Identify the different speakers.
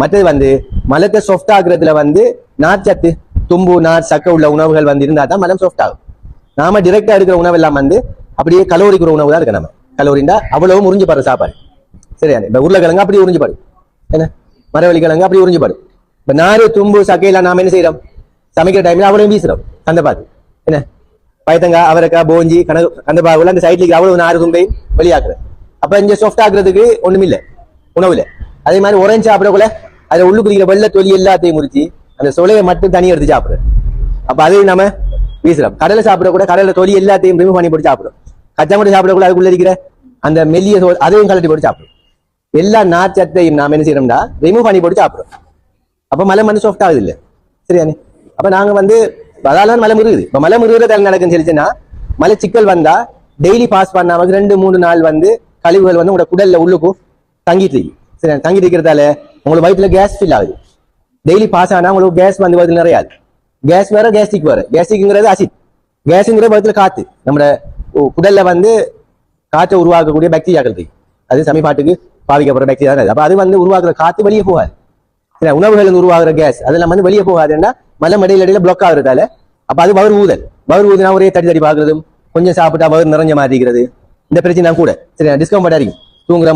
Speaker 1: மற்றது வந்து மலத்தை சாஃப்ட் ஆகுறதுல வந்து நார்ச்சத்து தும்பு நார் சக்க உள்ள உணவுகள் வந்து இருந்தா தான் மலம் சாஃப்ட் ஆகும். நாம டிரெக்டா எடுக்கிற உணவு எல்லாம் வந்து அப்படியே கலோரிக்குற உணவு தான் இருக்கு நம்ம. கலோரிண்டா அவ்வளவு உறிஞ்சு பாரு சாப்பாடு. சரியா? இப்ப உருளைக்கிழங்கு அப்படி உறிஞ்சு பாடு என்ன? மரவள்ளி கிழங்கு அப்படி உறிஞ்சு பாடு இப்ப நாறு தும்பு சக்கையெல்லாம் நாம என்ன செய்யறோம் சமைக்கிற டைம்ல அவ்வளவு வீசுறோம். அந்த பாத்து என்ன? பயத்தங்காய் அவரைக்காய் போஞ்சி கணக்கு அந்த பாகுல அந்த சைட்ல அவ்வளவு நாறு தும்பையும் வெளியாக்குறேன். அப்ப இங்க சாஃப்ட் ஆகுறதுக்கு ஒண்ணுமில்ல. உணவுல. அதே மாதிரி உறைஞ்சு சாப்பிடக்குள்ள அதுல உள்ளுக்கு இருக்கிற வெள்ளை தொலி எல்லாத்தையும் முறிச்சு அந்த சொலையை மட்டும் தனி எடுத்து சாப்பிடுறோம் அப்ப அதையும் நம்ம வீசுறோம் கடலை சாப்பிட கூட கடலை தொலி எல்லாத்தையும் ரிமூவ் பண்ணி போட்டு சாப்பிடுறோம் கச்சா மட்டும் கூட அதுக்குள்ள இருக்கிற அந்த மெல்லிய சோ அதையும் கலட்டி போட்டு சாப்பிடுறோம் எல்லா நார்ச்சத்தையும் நாம என்ன செய்யறோம்னா ரிமூவ் பண்ணி போட்டு சாப்பிடுறோம் அப்ப மலை மண்ணு சாஃப்ட் ஆகுது இல்ல? சரியானே அப்ப நாங்க வந்து அதால மலை முருகுது இப்ப மலை முருகுறது நடக்குன்னு சொல்லிச்சுன்னா மலை சிக்கல் வந்தா டெய்லி பாஸ் பண்ணாம ரெண்டு மூணு நாள் வந்து கழிவுகள் வந்து உங்களோட குடல்ல உள்ளுக்கும் தங்கிட்டு இருக்கு. சரி தங்கி இருக்கிறதால உங்களுக்கு வயிற்றுல கேஸ் ஃபில் ஆகுது. டெய்லி பாஸ் ஆனா உங்களுக்கு கேஸ் வந்து வயிற்றுல நிறையாது கேஸ் வேற கேஸ்டிக் வேற. கேஸ்டிக்ங்கிறது அசிட் கேஸுங்கிற வயிற்றுல காத்து. நம்ம குடல்ல வந்து காற்றை உருவாக்கக்கூடிய பாக்டீரியாக்கள் இருக்கு. அது சமீபாட்டுக்கு பாதிக்கப்படுற பாக்டீரியா தான் அப்ப அது வந்து உருவாக்குற காத்து வெளியே போகாது. சரி, உணவுகள் உருவாகிற உருவாகுற கேஸ் அதெல்லாம் வந்து வெளியே போகாதுன்னா மலை மடையில் இடையில பிளாக் ஆகுறதால அப்ப அது வயிறு ஊதல். வயிறு ஊதினா ஒரே தடி தடி பாக்குறதும் கொஞ்சம் சாப்பிட்டா வயிறு நிறைஞ்ச மாதிரி இருக்கிறது. இந்த பிரச்சனை கூட. சரி டிஸ்கவுண்ட் இருக்கும் தூங்குற